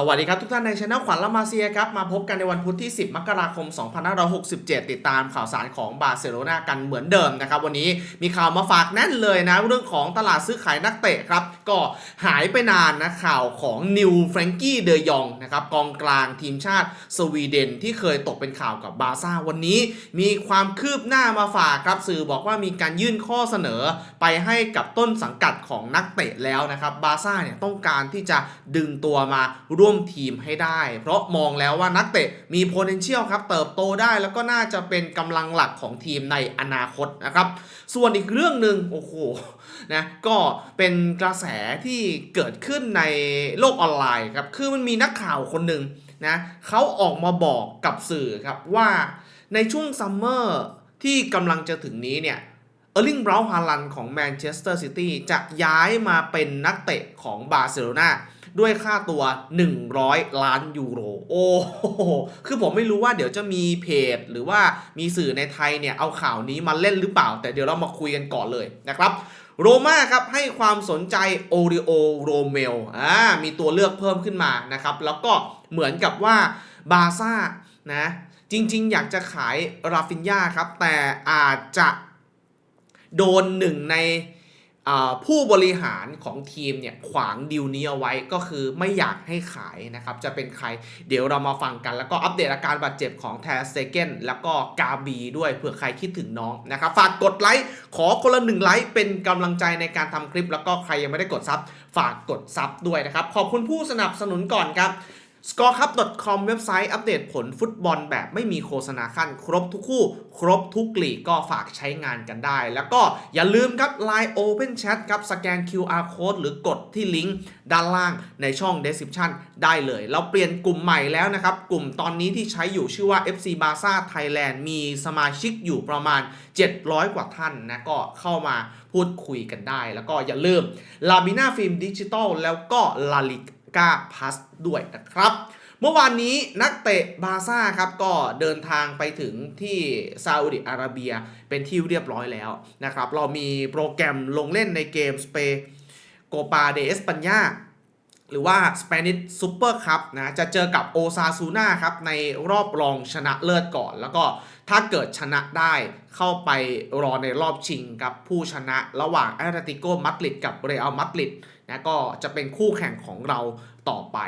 สวัสดีครับทุกท่านในช anel ขวัญละมาเซียครับมาพบกันในวันพุธที่ 10 มกราคม 2567 ติดตามข่าวสารของบาร์เซโลนากันเหมือนเดิมนะครับ วันนี้มีข่าวมาฝากแน่นเลยนะ เรื่องของตลาดซื้อขายนักเตะครับ ก็หายไปนานนะข่าวของนิวแฟรงกี้เดยองนะครับกองกลางทีมชาติสวีเดนที่เคยตกเป็นข่าวกับบาร์ซ่าวันนี้ มีความคืบหน้ามาฝากครับสื่อบอกว่ามีการยื่นข้อเสนอไปให้กับต้นสังกัดของนักเตะแล้วนะครับบาร์ซ่าเนี่ยต้องการที่จะดึงตัวมาร่วมทีมให้ได้ เพราะมองแล้วว่านักเตะมี potential ครับเติบโตได้แล้วก็น่าจะเป็นกำลังหลักของทีมในอนาคตนะครับ ส่วนอีกเรื่องหนึ่งโอ้โหนะก็เป็นกระแสที่เกิดขึ้นในโลกออนไลน์ครับ คือมันมีนักข่าวคนหนึ่งนะเขาออกมาบอกกับสื่อครับว่าในช่วงซัมเมอร์ที่กำลังจะถึงนี้เนี่ย เออร์ลิงบราวน์ฮาลันของแมนเชสเตอร์ซิตี้จะย้ายมาเป็นนักเตะของบาร์เซโลนาด้วยค่าตัว 100 ล้านยูโร โอ้โห คือผมไม่รู้ว่าเดี๋ยวจะมีเพจ หรือว่ามีสื่อในไทยเนี่ย เอาข่าวนี้มาเล่นหรือเปล่า แต่เดี๋ยวเรามาคุยกันก่อนเลยนะครับ โรม่าครับ ให้ความสนใจโอริโอโรเมลอ่ามีตัวเลือกเพิ่มขึ้นมานะครับ แล้วก็เหมือนกับว่าบาซ่านะ จริง ๆ อยากจะขายราฟินยาครับ แต่อาจจะ โดนหนึ่งในผู้บริหารของทีมเนี่ยขวางดีลนี้เอาไว้ก็คือไม่อยากให้ขายนะครับ จะเป็นใครเดี๋ยวเรามาฟังกัน แล้วก็อัปเดตอาการบาดเจ็บของแทสเซเกนแล้วก็กาบีด้วยเผื่อใครคิดถึงน้องนะครับ ฝากกดไลค์ ขอคนละหนึ่งไลค์เป็นกำลังใจในการทำคลิป แล้วก็ใครยังไม่ได้กดซับฝากกดซับด้วยนะครับ ขอบคุณผู้สนับสนุนก่อนครับ scorecup.com เว็บไซต์อัปเดตผลฟุตบอลแบบไม่มีโฆษณาขั้น ครบทุกคู่ ครบทุกลีกก็ฝากใช้งานกันได้ แล้วก็อย่าลืมครับ Line Open Chat ครับสแกน QR Code หรือกดที่ลิงก์ด้านล่างในช่อง description ได้เลย เราเปลี่ยนกลุ่มใหม่แล้วนะครับ กลุ่มตอนนี้ที่ใช้อยู่ชื่อว่า FC Barca Thailand มีสมาชิกอยู่ประมาณ 700 กว่าท่านนะก็เข้ามาพูดคุยกันได้ แล้วก็อย่าลืมลาบิน่าฟิล์มดิจิตอลแล้วก็ลาลิก กาพัสด้วยนะครับ เมื่อวานนี้นักเตะบาซ่าครับก็เดินทางไปถึงที่ซาอุดิอาระเบียเป็นที่เรียบร้อยแล้วนะครับ เรามีโปรแกรมลงเล่นในเกมสเปโกปาเดเอสปัญญาหรือว่า Spanish Super Cup นะจะเจอกับโอซาซูน่าครับ ในรอบรองชนะเลิศก่อน แล้วก็ถ้าเกิดชนะได้เข้าไปรอในรอบชิงกับผู้ชนะระหว่างแอตเลติโกมาดริดกับเรอัลมาดริด นะก็จะเป็นคู่แข่งของเราต่อไป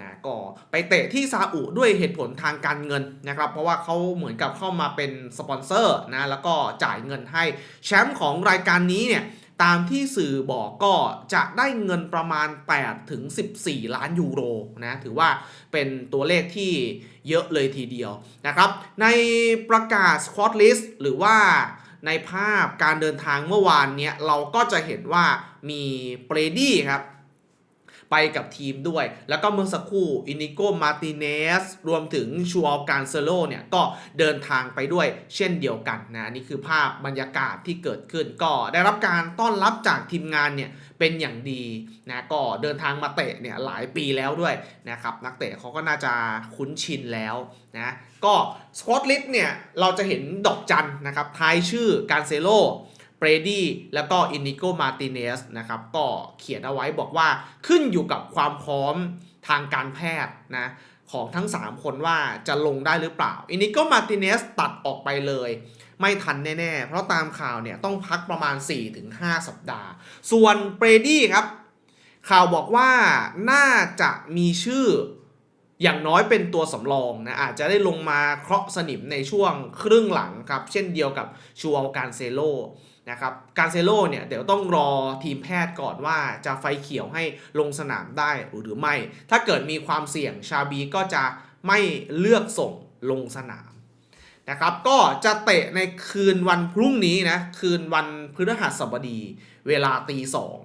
นะก็ไปเตะที่ซาอุด้วยเหตุผลทางการเงินนะครับ เพราะว่าเขาเหมือนกับเข้ามาเป็นสปอนเซอร์นะแล้วก็จ่ายเงินให้แชมป์ของรายการนี้เนี่ยตามที่สื่อบอกก็จะได้เงินประมาณ 8 ถึง 14 ล้านยูโรนะถือว่าเป็นตัวเลขที่เยอะเลยทีเดียวนะครับ ในประกาศ squad list หรือว่า ในภาพการเดินทางเมื่อวานเนี้ยเราก็จะเห็นว่ามีเปรดี้ครับ ไปกับทีมด้วย แล้วก็เมื่อสักครู่อินิโกมาติเนสรวมถึงชูอัลการเซโลเนี่ยก็เดินทางไปด้วยเช่นเดียวกันนะนี่คือภาพบรรยากาศที่เกิดขึ้น ก็ได้รับการต้อนรับจากทีมงานเนี่ยเป็นอย่างดีนะก็เดินทางมาเตะเนี่ยหลายปีแล้วด้วยนะครับนักเตะเขาก็น่าจะคุ้นชินแล้วนะก็สกอตลิสเนี่ยเราจะเห็นดอกจันนะครับท้ายชื่อการเซโล เบรดี้แล้วก็อินิโกมาติเนสนะครับก็เขียนเอาไว้บอกว่าขึ้นอยู่กับความพร้อมทางการแพทย์นะของทั้ง 3 คนว่าจะลงได้หรือเปล่าอินิโกมาติเนสตัดออกไปเลย ไม่ทันแน่ๆ เพราะตามข่าวเนี่ยต้องพักประมาณ 4-5 สัปดาห์ ส่วนเบรดี้ครับ ข่าวบอกว่าน่าจะมีชื่อ อย่างน้อยเป็นตัวสำรองนะอาจจะได้ลงมาเคราะห์สนิมในช่วงครึ่งหลังครับ เช่นเดียวกับชูอัลการเซโลนะครับการเซโลเนี่ยเดี๋ยวต้องรอทีมแพทย์ก่อนว่าจะไฟเขียวให้ลงสนามได้หรือไม่ ถ้าเกิดมีความเสี่ยงชาบีก็จะไม่เลือกส่งลงสนามนะครับก็จะเตะในคืนวันพรุ่งนี้นะคืนวันพฤหัสบดี เวลาตีสอง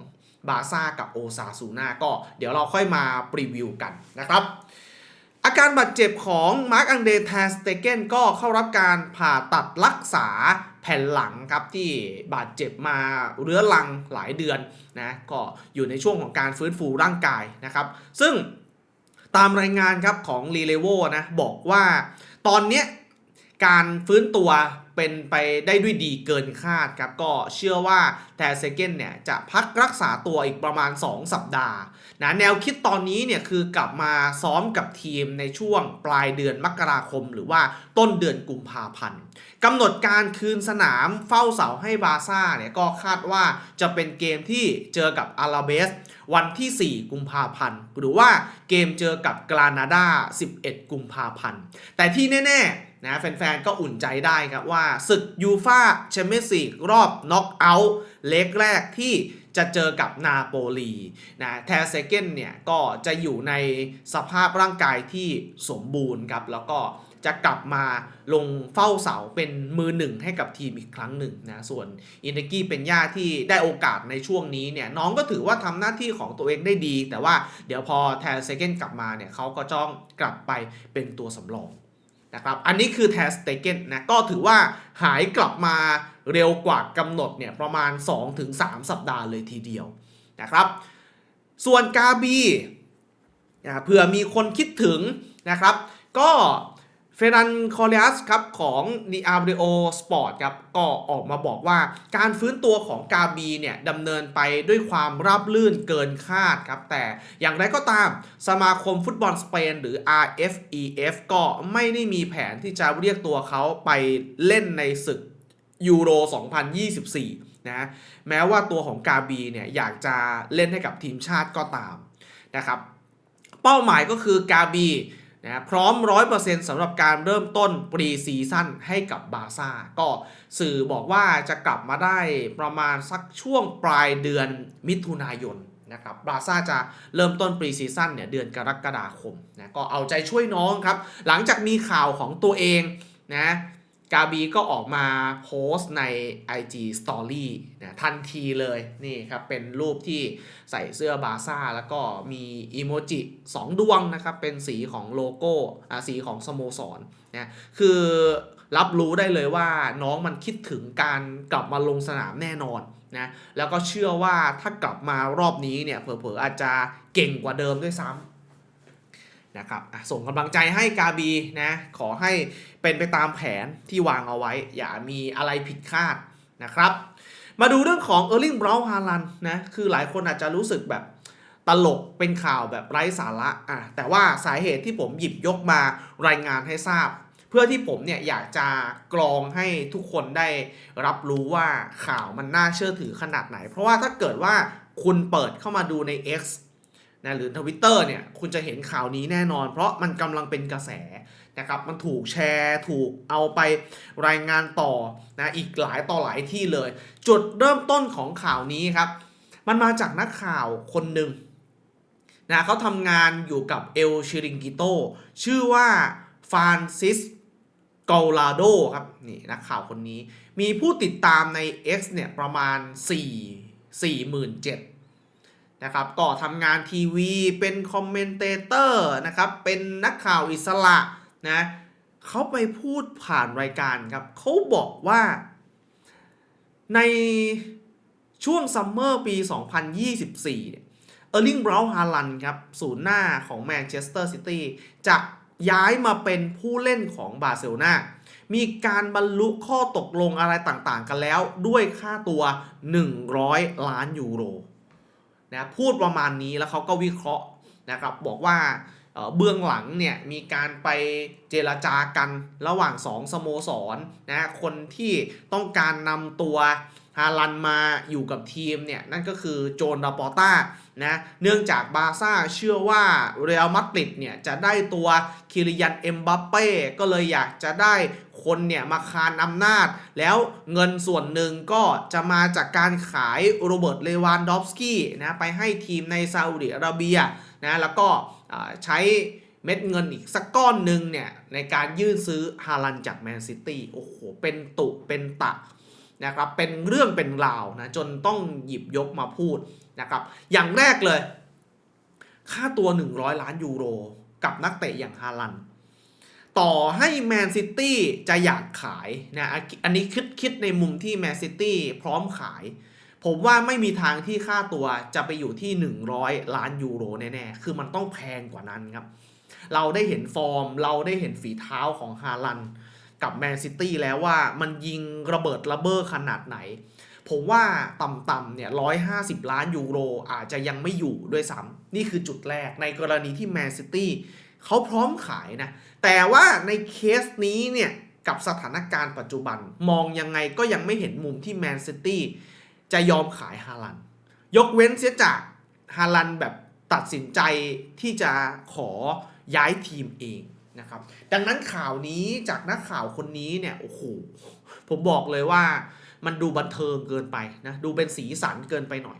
บาซ่ากับโอซาซูนาก็เดี๋ยวเราค่อยมาปรีวิวกันนะครับ อาการบาดเจ็บของมาร์กอังเดแทสเตเกนก็เข้ารับการผ่าตัดรักษาแผ่นหลังครับที่บาดเจ็บมาเรื้อรังหลายเดือนนะก็อยู่ในช่วงของการฟื้นฟูร่างกายนะครับ ซึ่งตามรายงานครับของรีเลโวนะบอกว่าตอนเนี้ยการฟื้นตัว เป็นไปได้ด้วยดีเกินคาดครับ ก็เชื่อว่าแทเซเกนเนี่ยจะพักรักษาตัวอีกประมาณ 2 สัปดาห์นะแนวคิดตอนนี้เนี่ยคือกลับมาซ้อมกับทีมในช่วงปลายเดือนมกราคม หรือว่าต้นเดือนกุมภาพันธ์กำหนดการคืนสนามเฝ้าเสาให้บาซ่าเนี่ยก็คาดว่าจะเป็นเกมที่เจอกับอาราเบสวันที่ 4 กุมภาพันธ์ หรือว่าเกมเจอกับกรานาดา 11 กุมภาพันธ์ แต่ที่แน่ ๆ นะแฟนๆ ก็อุ่นใจได้ครับว่าศึกยูฟาแชมเปี้ยนส์ลีกรอบน็อกเอาท์เล็กแรกที่จะเจอกับนาโปลีนะแทเซเกนเนี่ยก็จะอยู่ในสภาพร่างกายที่สมบูรณ์ครับแล้วก็จะกลับมาลงเฝ้าเสาเป็นมือหนึ่งให้กับทีมอีกครั้งหนึ่งนะส่วนอินเนกี้เป็นย่าที่ได้โอกาสในช่วงนี้เนี่ยน้องก็ถือว่าทำหน้าที่ของตัวเองได้ดี แต่ว่าเดี๋ยวพอแทนเซเกนกลับมาเนี่ยเขาก็จ้องกลับไปเป็นตัวสำรอง นะครับอันนี้คือแทนสเตเกนนะก็ถือว่าหายกลับมาเร็วกว่ากำหนดเนี่ยประมาณ 2-3 สัปดาห์เลยทีเดียวนะครับส่วนกาบีนะเผื่อมีคนคิดถึงนะครับ ก็ เฟรันคอริอัสครับของดีอาร์เรโอสปอร์ตครับก็ออกมาบอกว่าการฟื้นตัวของกาบีเนี่ยดำเนินไปด้วยความราบลื่นเกินคาดครับ แต่อย่างไรก็ตามสมาคมฟุตบอลสเปนหรือ RFEF ก็ไม่ได้มีแผนที่จะเรียกตัวเขาไปเล่นในศึกยูโร 2024 นะแม้ว่าตัวของกาบีเนี่ยอยากจะเล่นให้กับทีมชาติก็ตามนะครับเป้าหมายก็คือกาบี นะพร้อม 100%สำหรับการเริ่มต้นปรีซีซั่นให้กับบาซ่าก็สื่อบอกว่าจะกลับมาได้ประมาณสักช่วงปลายเดือนมิถุนายนนะครับบาซ่าจะเริ่มต้นปรีซีซั่นเนี่ยเดือนกรกฎาคมนะก็เอาใจช่วยน้องครับ หลังจากมีข่าวของตัวเองนะ กาบีก็ออกมาโพสต์ใน IG Story นะทันทีเลยนี่ครับเป็นรูปที่ใส่เสื้อบาซ่า แล้วก็มีอีโมจิ2ดวงนะครับ เป็นสีของโลโก้สีของสโมสรนะคือรับรู้ได้เลยว่าน้องมันคิดถึงการกลับมาลงสนามแน่นอนนะแล้วก็เชื่อว่าถ้ากลับมารอบนี้เนี่ยเผลอๆอาจจะเก่งกว่าเดิมด้วยซ้ำ นะครับส่งกำลังใจให้กาบีนะขอให้เป็นไปตามแผนที่วางเอาไว้ อย่ามีอะไรผิดคาดนะครับ มาดูเรื่องของเออร์ลิงบราวน์ฮาลันนะคือหลายคนอาจจะรู้สึกแบบตลกเป็นข่าวแบบไร้สาระอะแต่ว่าสาเหตุที่ผมหยิบยกมารายงานให้ทราบ เพื่อที่ผมเนี่ยอยากจะกรองให้ทุกคนได้รับรู้ว่าข่าวมันน่าเชื่อถือขนาดไหน เพราะว่าถ้าเกิดว่าคุณเปิดเข้ามาดูใน X นะหรือทวิตเตอร์เนี่ยคุณจะเห็นข่าวนี้แน่นอน เพราะมันกำลังเป็นกระแสนะครับมันถูกแชร์ถูกเอาไปรายงานต่อนะอีกหลายต่อหลายที่เลย จุดเริ่มต้นของข่าวนี้ครับ มันมาจากนักข่าวคนหนึ่งนะเขาทำงานอยู่กับเอลชิริงกิโตชื่อว่าฟานซิสกอลาโดครับนี่นักข่าวคนนี้มีผู้ติดตามใน X เนี่ยประมาณ 4 4 7 0 0 0 นะครับ ก็ทำงานทีวีเป็นคอมเมนเตเตอร์นะครับ เป็นนักข่าวอิสระนะเขาไปพูดผ่านรายการครับเขาบอกว่า ในช่วงซัมเมอร์ปี 2024เนี่ยเออร์ลิงบราวฮาลันครับศูนย์หน้าของแมนเชสเตอร์ซิตี้จะย้ายมาเป็นผู้เล่นของบาร์เซโลนามีการบรรลุข้อตกลงอะไรต่างๆกันแล้วด้วยค่าตัว 100 ล้านยูโร นะพูดประมาณนี้แล้วเขาก็วิเคราะห์นะครับบอกว่าเบื้องหลังเนี่ยมีการไปเจรจากันระหว่าง 2 สโมสรนะคนที่ต้องการนำตัว ฮาลันมาอยู่กับทีมเนี่ย นั่นก็คือโจนราปอต้านะเนื่องจากบาร์ซ่าเชื่อว่าเรอัลมาดริดเนี่ย จะได้ตัวคิริยันเอ็มบัปเป้ก็เลยอยากจะได้คนเนี่ย มาคานอำนาจ แล้วเงินส่วนหนึ่งก็จะมาจากการขายโรเบิร์ตเลวานดอฟสกี้นะไปให้ทีมในซาอุดิอาระเบียนะแล้วก็ใช้เม็ดเงินอีกสักก้อนหนึ่งเนี่ย ในการยื่นซื้อฮาลันจากแมนซิตี้โอ้โหเป็นตุเป็นตะ นะครับเป็นเรื่องเป็นราวนะจนต้องหยิบยกมาพูดนะครับอย่างแรกเลย ค่าตัว 100 ล้านยูโร กับนักเตะอย่างฮาลัน ต่อให้แมนซิตี้จะอยากขายนะอันนนี้คิดคิดในมุมที่แมนซิตี้พร้อมขาย ผมว่าไม่มีทางที่ค่าตัวจะไปอยู่ที่ 100 ล้านยูโรแน่ๆ คือมันต้องแพงกว่านั้นครับ เราได้เห็นฟอร์ม เราได้เห็นฝีเท้าของฮาลัน กับแมนซิตี้แล้วว่ามันยิงระเบิดระเบ้อขนาดไหน ผมว่าต่ำๆเนี่ย150ล้านยูโรอาจจะยังไม่อยู่ด้วยซ้ำนี่คือจุดแรกในกรณีที่แมนซิตี้เขาพร้อมขายนะ แต่ว่าในเคสนี้เนี่ยกับสถานการณ์ปัจจุบันมองยังไงก็ยังไม่เห็นมุมที่แมนซิตี้จะยอมขายฮาลัน ยกเว้นเสียจากฮาลันแบบตัดสินใจที่จะขอย้ายทีมเอง นะครับ ดังนั้นข่าวนี้จากนักข่าวคนนี้เนี่ยโอ้โหผมบอกเลยว่ามันดูบันเทิงเกินไปนะดูเป็นสีสันเกินไปหน่อย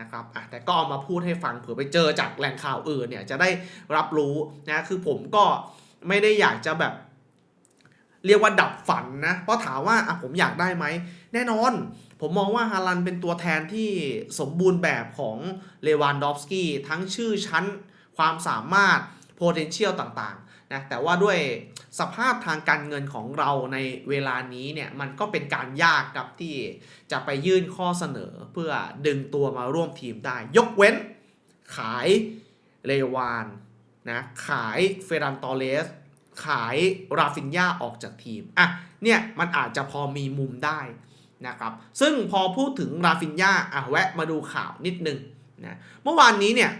นะครับอะแต่ก็เอามาพูดให้ฟังเผื่อไปเจอจากแหล่งข่าวอื่นเนี่ยจะได้รับรู้นะคือผมก็ไม่ได้อยากจะแบบเรียกว่าดับฝันนะ เพราะถามว่าอะผมอยากได้ไหม แน่นอน ผมมองว่าฮาลันเป็นตัวแทนที่สมบูรณ์แบบของเลวานดอฟสกี้ทั้งชื่อชั้น ความสามารถ potential ต่าง นะแต่ว่าด้วยสภาพทางการเงินของเราในเวลานี้เนี่ยมันก็เป็นการยากครับที่จะไปยื่นข้อเสนอเพื่อดึงตัวมาร่วมทีมได้ ยกเว้นขายเลวานนะขายเฟรันตอเลส ขายราฟินยาออกจากทีมอะเนี่ยมันอาจจะพอมีมุมได้นะครับซึ่งพอพูดถึงราฟินยาอะแวะมาดูข่าวนิดนึงนะเมื่อวานนี้เนี่ย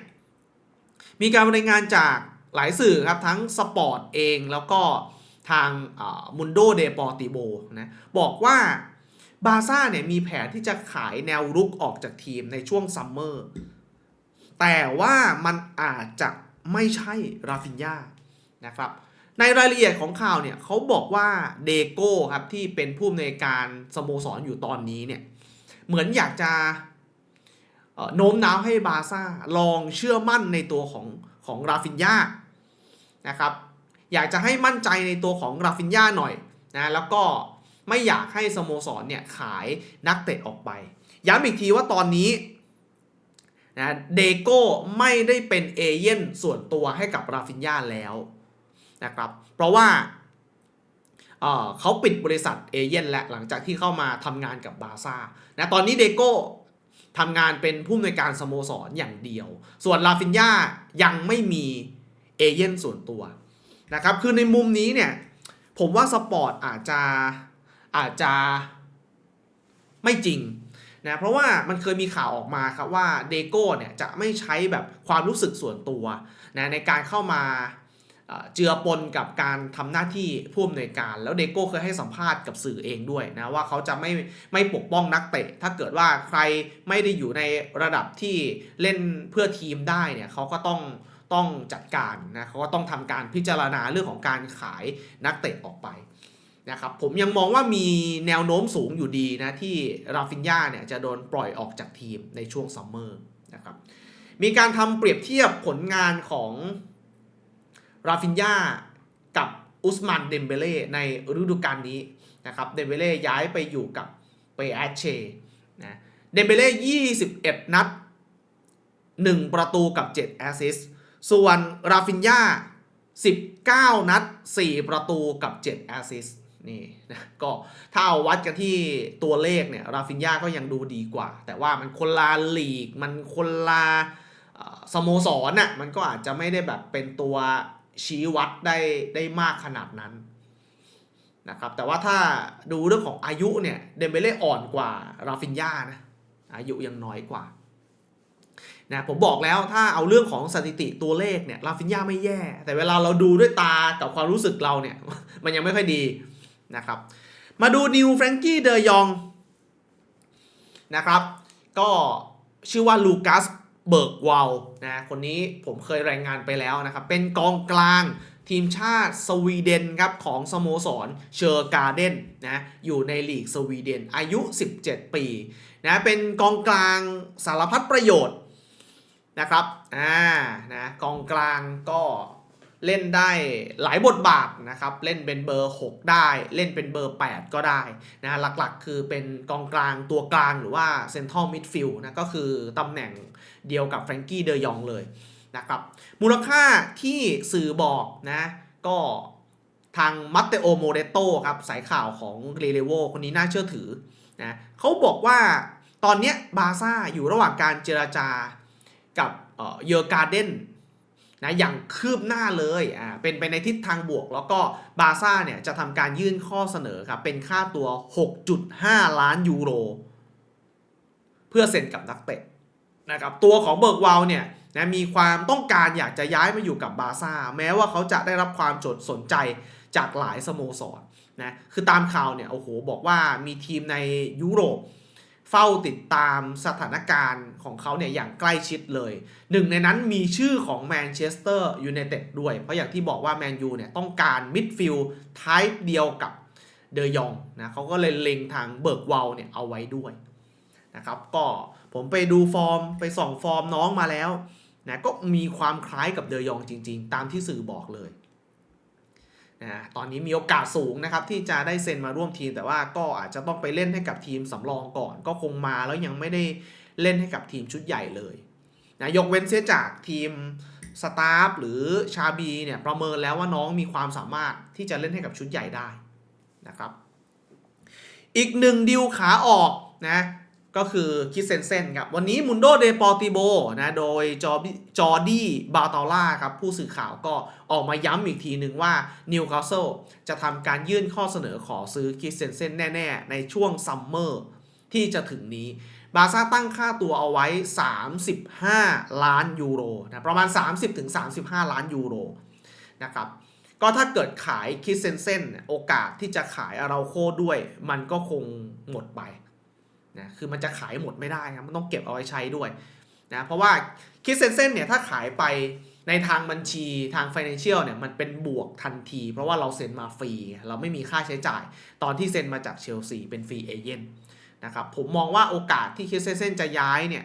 มีการรายงานจาก หลายสื่อครับทั้งสปอร์ตเองแล้วก็ทางมุนโดเดปอติโบนะบอกว่าบาซ่าเนี่ยมีแผนที่จะขายแนวรุกออกจากทีมในช่วงซัมเมอร์แต่ว่ามันอาจจะไม่ใช่ราฟินยานะครับในรายละเอียดของข่าวเนี่ยเขาบอกว่าเดโก้ครับที่เป็นผู้อำนวยการสโมสรอยู่ตอนนี้เนี่ยเหมือนอยากจะโน้มน้าวให้บาซ่าลองเชื่อมั่นในตัวของ ของราฟินยานะครับอยากจะให้มั่นใจในตัวของราฟินยาหน่อยนะแล้วก็ไม่อยากให้สโมสรเนี่ยขายนักเตะออกไป ย้ำอีกทีว่าตอนนี้นะเดโก้ไม่ได้เป็นเอเย่นส่วนตัวให้กับราฟินยาแล้วนะครับเพราะว่าเขาปิดบริษัทเอเย่นและหลังจากที่เข้ามาทำงานกับบาซ่านะตอนนี้เดโก้ ทำงานเป็นผู้อำนวยการสโมสรอย่างเดียว ส่วนราฟินยายังไม่มีเอเย่นส่วนตัวนะครับ คือในมุมนี้เนี่ย ผมว่าสปอร์ตอาจจะอาจจะไม่จริงนะเพราะว่ามันเคยมีข่าวออกมาครับว่าเดโก้เนี่ยจะไม่ใช้แบบความรู้สึกส่วนตัวนะในการเข้ามา เจือปนกับการทำหน้าที่ผู้อำนวยการ แล้วเดโก้เคยให้สัมภาษณ์กับสื่อเองด้วยนะว่าเขาจะไม่ไม่ปกป้องนักเตะ ถ้าเกิดว่าใครไม่ได้อยู่ในระดับที่เล่นเพื่อทีมได้เนี่ยเขาก็ต้องต้องจัดการนะเขาก็ต้องทำการพิจารณาเรื่องของการขายนักเตะออกไปนะครับผมยังมองว่ามีแนวโน้มสูงอยู่ดีนะที่ราฟินยาเนี่ยจะโดนปล่อยออกจากทีมในช่วงซัมเมอร์นะครับมีการทำเปรียบเทียบผลงานของ ราฟินยากับอุสมันเดมเบเล่ในฤดูกาลนี้นะครับเดมเบเล่ย้ายไปอยู่กับเปแอชเชนะเดมเบเล่ 21 นัด 1 ประตูกับ 7 แอสซิสส่วนราฟินยา19 นัด 4 ประตูกับ 7 แอสซิสนี่นะก็ถ้าเอาวัดกันที่ตัวเลขเนี่ยราฟินยาก็ยังดูดีกว่า แต่ว่ามันคนลาลีก มันคนลาสโมสรน่ะมันก็อาจจะไม่ได้แบบเป็นตัว ชี้วัดได้ได้มากขนาดนั้นนะครับแต่ว่าถ้าดูเรื่องของอายุเนี่ยเดมเบเล่อ่อนกว่าราฟินยานะอายุยังน้อยกว่านะผมบอกแล้วถ้าเอาเรื่องของสถิติตัวเลขเนี่ยราฟินยาไม่แย่ แต่เวลาเราดูด้วยตากับความรู้สึกเราเนี่ยมันยังไม่ค่อยดีนะครับมาดูนิวแฟรงกี้เดยองนะครับก็ชื่อว่าลูกัส เบิร์กวาลนะคนนี้ผมเคยรายงานไปแล้วนะครับ เป็นกองกลางทีมชาติสวีเดนครับของสโมสรเชอร์การ์เดนนะอยู่ในลีกสวีเดนอายุ 17 ปีนะเป็นกองกลางสารพัดประโยชน์นะครับอ่านะกองกลางก็เล่นได้หลายบทบาทนะครับ เล่นเป็นเบอร์ 6 ได้ เล่นเป็นเบอร์ 8 ก็ได้นะหลักๆ คือเป็นกองกลางตัวกลางหรือว่าเซนทรัลมิดฟิลด์นะก็คือตำแหน่ง เดียวกับแฟรงกี้เดยองเลยนะครับมูลค่าที่สื่อบอกนะก็ทางมัตเตโอโมเดโตครับสายข่าวของเรเลโวคนนี้น่าเชื่อถือนะเขาบอกว่าตอนนี้บาซ่าอยู่ระหว่างการเจราจากับเยอร์การ์เดนนะอย่างคืบหน้าเลยอ่าเป็นไปในทิศทางบวก แล้วก็บาซ่าเนี่ยจะทำการยื่นข้อเสนอครับเป็นค่าตัว 6.5 ล้านยูโร เพื่อเซ็นกับนักเตะ นะครับตัวของเบิร์กวาลเนี่ยนะมีความต้องการอยากจะย้ายมาอยู่กับบาซ่า แม้ว่าเขาจะได้รับความจดสนใจจากหลายสโมสรนะคือตามข่าวเนี่ยโอ้โหบอกว่ามีทีมในยุโรป เฝ้าติดตามสถานการณ์ของเขาเนี่ยอย่างใกล้ชิดเลย หนึ่งในนั้นมีชื่อของแมนเชสเตอร์ยูไนเต็ดด้วย เพราะอย่างที่บอกว่าแมนยูเนี่ยต้องการมิดฟิลด์ไทป์เดียวกับเดยองนะเขาก็เลยเล็งทางเบิร์กวาลเนี่ยเอาไว้ด้วย นะครับก็ผมไปดูฟอร์มไปส่องฟอร์มน้องมาแล้วนะก็มีความคล้ายกับเดยองจริง ๆ ตามที่สื่อบอกเลยนะตอนนี้มีโอกาสสูงนะครับที่จะได้เซ็นมาร่วมทีม แต่ว่าก็อาจจะต้องไปเล่นให้กับทีมสำรองก่อน ก็คงมาแล้วยังไม่ได้เล่นให้กับทีมชุดใหญ่เลยนะยกเว้นเสียจากทีมสตาฟหรือชาบีเนี่ยประเมินแล้วว่าน้องมีความสามารถที่จะเล่นให้กับชุดใหญ่ได้นะครับ อีกหนึ่งดิวขาออกนะ ก็คือคิดเซนเซนครับวันนี้มุนโดเดปอติโบนะโดยจอจอร์ดี้บาตอล่าครับผู้สื่อข่าวก็ออกมาย้ำอีกทีหนึ่งว่านิวคาสเซิลจะทำการยื่นข้อเสนอขอซื้อคิดเซนเซนแน่ ๆ ในช่วงซัมเมอร์ที่จะถึงนี้บาซ่าตั้งค่าตัวเอาไว้ 35 ล้านยูโรนะประมาณ 30-35 ล้านยูโรนะครับก็ถ้าเกิดขายคิดเซนเซนโอกาสที่จะขายอาราโคด้วย มันก็คงหมดไป นะคือมันจะขายหมดไม่ได้ครับมันต้องเก็บเอาไว้ใช้ด้วยนะเพราะว่าคิดเซนเซนเนี่ยถ้าขายไปในทางบัญชีทาง Financial เนี่ยมันเป็นบวกทันที เพราะว่าเราเซ็นมาฟรี เราไม่มีค่าใช้จ่าย ตอนที่เซ็นมาจากเชลซีเป็นฟรีเอเจนต์นะครับผมมองว่าโอกาสที่คิดเซนเซนจะย้ายเนี่ย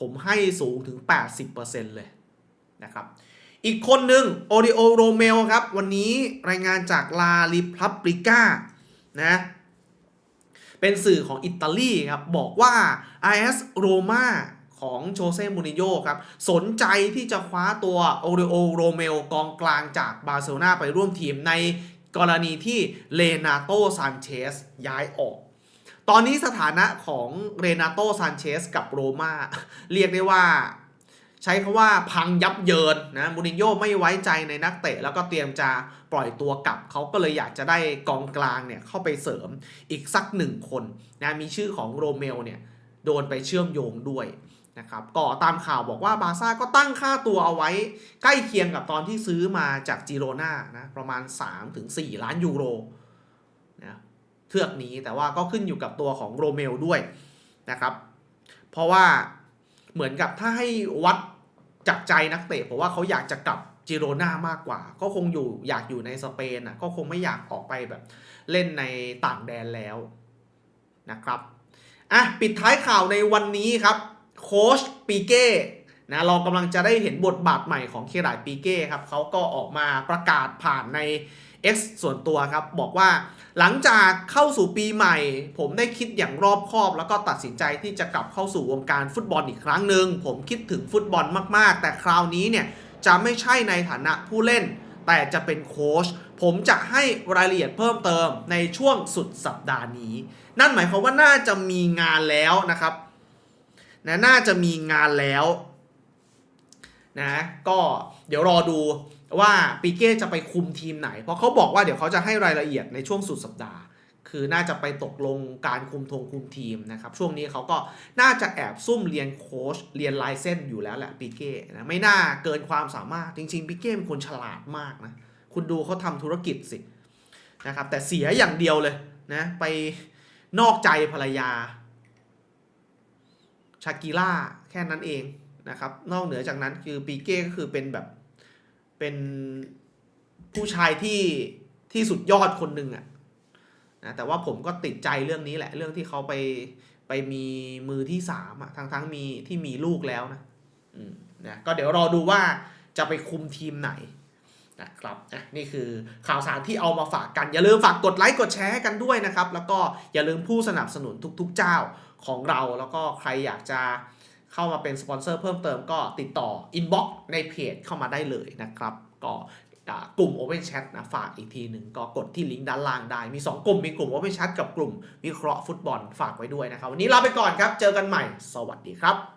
ผมให้สูงถึง 80%เลยนะครับอีกคนหนึ่งโอริโอโรเมลครับ วันนี้รายงานจากลาลิพับริก้านะ เป็นสื่อของอิตาลีครับ บอกว่า IS โรมาของโชเซ่มูริโญ่ครับ สนใจที่จะคว้าตัวโอเรโอโรเมลกองกลางจากบาร์เซโลนาไปร่วมทีมในกรณีที่เลนาโตซานเชสย้ายออก ตอนนี้สถานะของเรนาโตซานเชสกับโรมาเรียกได้ว่า ใช้คำว่าพังยับเยินนะมูรินโญ่ไม่ไว้ใจในนักเตะ แล้วก็เตรียมจะปล่อยตัวกลับ เขาก็เลยอยากจะได้กองกลางเนี่ยเข้าไปเสริมอีกสักหนึ่งคนนะมีชื่อของโรเมลเนี่ยโดนไปเชื่อมโยงด้วยนะครับก็ตามข่าวบอกว่าบาซ่าก็ตั้งค่าตัวเอาไว้ใกล้เคียงกับตอนที่ซื้อมาจากจิโรนานะประมาณ 3-4 ล้านยูโรนะเทือกนี้แต่ว่าก็ขึ้นอยู่กับตัวของโรเมลด้วยนะครับ เพราะว่าเหมือนกับถ้าให้วัด จากใจนักเตะผมว่าเขาอยากจะกลับจิโรนามากกว่า ก็คงอยู่อยากอยู่ในสเปนอะก็คงไม่อยากออกไปแบบ เล่นในต่างแดนแล้วนะครับอะปิดท้ายข่าวในวันนี้ครับโค้ชปีเก้นะเรากำลังจะได้เห็นบทบาทใหม่ของเครายปีเก้ครับเขาก็ออกมาประกาศผ่านใน X ส่วนตัวครับ บอกว่าหลังจากเข้าสู่ปีใหม่ ผมได้คิดอย่างรอบคอบ แล้วก็ตัดสินใจที่จะกลับเข้าสู่วงการฟุตบอลอีกครั้งหนึ่งผมคิดถึงฟุตบอลมาก ๆ แต่คราวนี้เนี่ยจะไม่ใช่ในฐานะผู้เล่น แต่จะเป็นโค้ชผมจะให้รายละเอียดเพิ่มเติมในช่วงสุดสัปดาห์นี้ นั่นหมายความว่าน่าจะมีงานแล้วนะครับนะน่าจะมีงานแล้วนะก็เดี๋ยวรอดู ว่าปีเก้จะไปคุมทีมไหน เพราะเขาบอกว่าเดี๋ยวเขาจะให้รายละเอียดในช่วงสุดสัปดาห์ คือน่าจะไปตกลงการคุมทงคุมทีมนะครับ ช่วงนี้เขาก็น่าจะแอบซุ่มเรียนโค้ชเรียนลายเส้นอยู่แล้วแหละปีเก้นะไม่น่าเกินความสามารถจริงๆปีเก้เป็นคนฉลาดมากนะคุณดูเขาทำธุรกิจสินะครับแต่เสียอย่างเดียวเลยนะไปนอกใจภรรยาชากิล่าแค่นั้นเองนะครับนอกเหนือจากนั้นคือปีเก้ก็คือเป็นแบบ เป็นผู้ชายที่ที่สุดยอดคนหนึ่งอะนะแต่ว่าผมก็ติดใจเรื่องนี้แหละ เรื่องที่เขาไปไปมีมือที่สามอะทั้งทั้งมีที่มีลูกแล้วนะอืมนะก็เดี๋ยวรอดูว่าจะไปคุมทีมไหนนะครับอะนี่คือข่าวสารที่เอามาฝากกัน อย่าลืมฝากกดไลค์กดแชร์กันด้วยนะครับ แล้วก็อย่าลืมผู้สนับสนุนทุกๆเจ้าของเรา แล้วก็ใครอยากจะ เข้ามาเป็นสปอนเซอร์เพิ่มเติมก็ติดต่ออินบ็อกซ์ในเพจเข้ามาได้เลยนะครับ ก็กลุ่ม Open Chat นะฝากอีกทีหนึ่งก็กดที่ลิงก์ด้านล่างได้ มี 2 กลุ่มมีกลุ่ม Open Chat กับกลุ่มวิเคราะห์ฟุตบอลฝากไว้ด้วยนะครับ วันนี้ลาไปก่อนครับ เจอกันใหม่ สวัสดีครับ